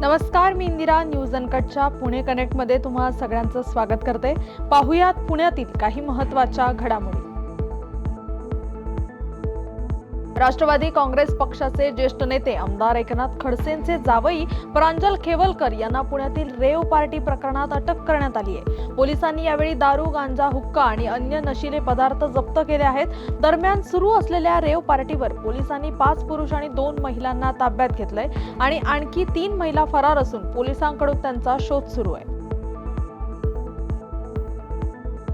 नमस्कार मी इंदिरा न्यूज अनकटच्या पुणे कनेक्टमध्ये तुम्हा सगळ्यांचं स्वागत करते. पाहुयात पुण्यातील काही महत्त्वाच्या घडामोडी. राष्ट्रवादी काँग्रेस पक्षाचे ज्येष्ठ नेते आमदार एकनाथ खडसेंचे जावई प्रांजल खेवलकर यांना पुण्यातील रेव पार्टी प्रकरणात अटक करण्यात आली आहे. पोलिसांनी यावेळी दारू गांजा हुक्का आणि अन्य नशिले पदार्थ जप्त केले आहेत. दरम्यान सुरू असलेल्या रेव पार्टीवर पोलिसांनी पाच पुरुष आणि दोन महिलांना ताब्यात घेतलंय आणि आणखी तीन महिला फरार असून पोलिसांकडून त्यांचा शोध सुरू आहे.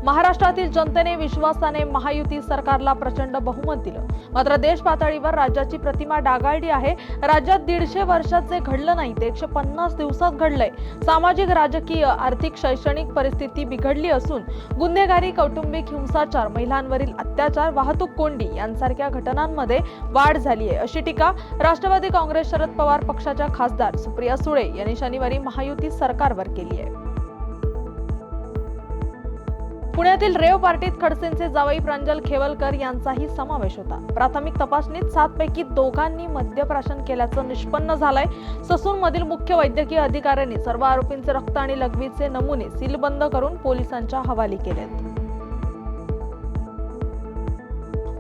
महाराष्ट्रातील जनतेने विश्वासाने महायुती सरकारला प्रचंड बहुमत दिलं. मात्र देश पातळीवर राज्याची प्रतिमा डागाळली आहे. राज्यात दीडशे वर्षात जे घडलं नाही ते एकशे पन्नास दिवसात घडलंय. सामाजिक राजकीय आर्थिक शैक्षणिक परिस्थिती बिघडली असून गुन्हेगारी कौटुंबिक हिंसाचार महिलांवरील अत्याचार वाहतूक कोंडी यांसारख्या घटनांमध्ये वाढ झाली आहे अशी टीका राष्ट्रवादी काँग्रेस शरद पवार पक्षाच्या खासदार सुप्रिया सुळे यांनी शनिवारी महायुती सरकारवर केली आहे पुण्यातील रेव पार्टीत खडसेंचे जावई प्रांजल खेवलकर यांचाही समावेश होता. प्राथमिक तपासणीत सातपैकी दोघांनी मद्यप्राशन केल्याचं निष्पन्न झालंय. ससूनमधील मुख्य वैद्यकीय अधिकाऱ्यांनी सर्व आरोपींचे रक्त आणि लघवीचे नमुने सीलबंद करून पोलिसांच्या हवाली केलेत.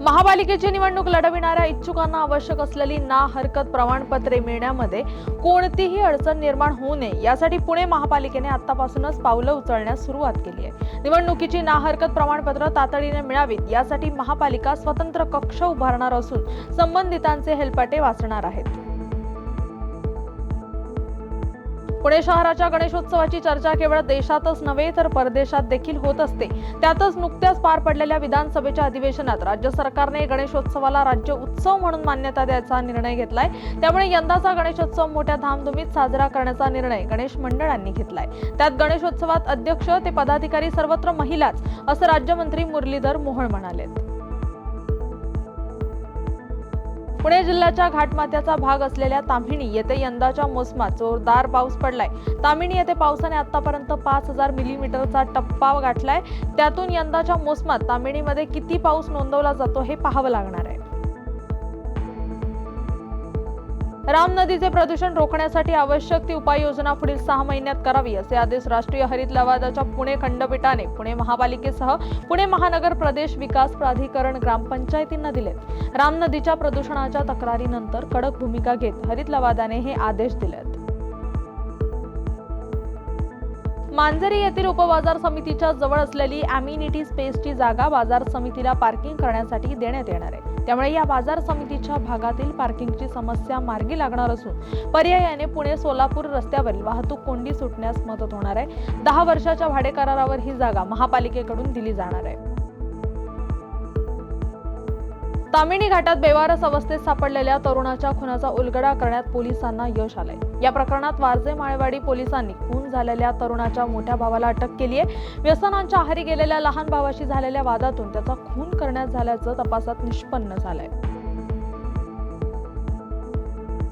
महापालिकेची निवडणूक लढविणाऱ्या इच्छुकांना आवश्यक असलेली ना हरकत प्रमाणपत्रे मिळण्यामध्ये कोणतीही अडचण निर्माण होऊ नये. यासाठी पुणे महापालिकेने आतापासूनच पावलं उचलण्यास सुरुवात केली आहे. निवडणुकीची ना हरकत प्रमाणपत्र तातडीने मिळावीत. यासाठी महापालिका स्वतंत्र कक्ष उभारणार असून संबंधितांचे हेलपाटे वाचणार आहेत. पुणे शहराच्या गणेशोत्सवाची चर्चा केवळ देशातच नव्हे तर परदेशात देखील होत असते. त्यातच नुकत्याच पार पडलेल्या विधानसभेच्या अधिवेशनात राज्य सरकारने गणेशोत्सवाला राज्य उत्सव म्हणून मान्यता द्यायचा निर्णय घेतलाय. त्यामुळे यंदाचा गणेशोत्सव मोठ्या धामधुमीत साजरा करण्याचा निर्णय गणेश मंडळांनी घेतलाय. त्यात गणेशोत्सवात अध्यक्ष ते पदाधिकारी सर्वत्र महिलाच असं राज्यमंत्री मुरलीधर मोहोळ आहेत पुणे जिल्ह्याच्या घाटमाथ्याचा भाग असलेल्या ताम्हिणी येथे यंदाच्या मोसमात जोरदार पाऊस पडलाय. ताम्हिणी येथे पावसाने आतापर्यंत पाच हजार मिलीमीटरचा टप्पा गाठलाय. त्यातून यंदाच्या मोसमात ताम्हिणीमध्ये किती पाऊस नोंदवला जातो हे पाहावं लागणार राम नदीचे प्रदूषण रोखण्यासाठी आवश्यक ती उपाययोजना पुढील सहा महिन्यात करावी असे आदेश राष्ट्रीय हरित लवादाच्या पुणे खंडपीठाने पुणे महापालिकेसह पुणे महानगर प्रदेश विकास प्राधिकरण ग्रामपंचायतींना दिलेत राम नदीच्या प्रदूषणाच्या तक्रारीनंतर कडक भूमिका घेत हरित लवादाने हे आदेश दिलेत. मांजरी येथील उपबाजार समितीच्या जवळ असलेली अम्युनिटी स्पेसची जागा बाजार समितीला पार्किंग करण्यासाठी देण्यात येणार आहे. त्यामुळे या बाजार समितीच्या भागातील पार्किंगची समस्या मार्गी लागणार असून पर्यायाने पुणे सोलापूर रस्त्यावरील वाहतूक कोंडी सुटण्यास मदत होणार आहे. दहा वर्षाच्या भाडे करारावर ही जागा महापालिकेकडून दिली जाणार आहे. तामिणी घाटात बेवारस अवस्थेत सापडलेल्या तरुणाच्या खुनाचा उलगडा करण्यात पोलिसांना यश आलंय. या प्रकरणात वारजे माळेवाडी पोलिसांनी खून झालेल्या तरुणाच्या मोठ्या भावाला अटक केली आहे व्यसनांच्या आहारी गेलेल्या लहान भावाशी झालेल्या वादातून त्याचा खून करण्यात झाल्याचं तपासात निष्पन्न झालंय.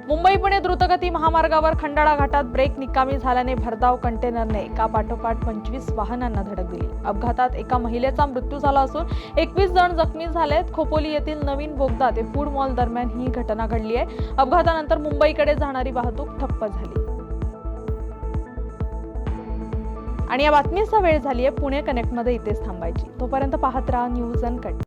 मुंबई पुणे द्रुतगती महामार्गावर खंडाळा घाटात ब्रेक निकामी झाल्याने भरधाव कंटेनरने एका पाठोपाठ पंचवीस वाहनांना धडक दिली. अपघातात एका महिलेचा मृत्यू झाला असून एकवीस जण जखमी झालेत. खोपोली येथील नवीन बोगदा ते फूड मॉल दरम्यान ही घटना घडली आहे. अपघातानंतर मुंबईकडे जाणारी वाहतूक ठप्प झाली. आणि या बातमीचा वेळ झाली आहे. पुणे कनेक्टमध्ये इथेच थांबायची. तोपर्यंत पाहत राहा न्यूज अनकट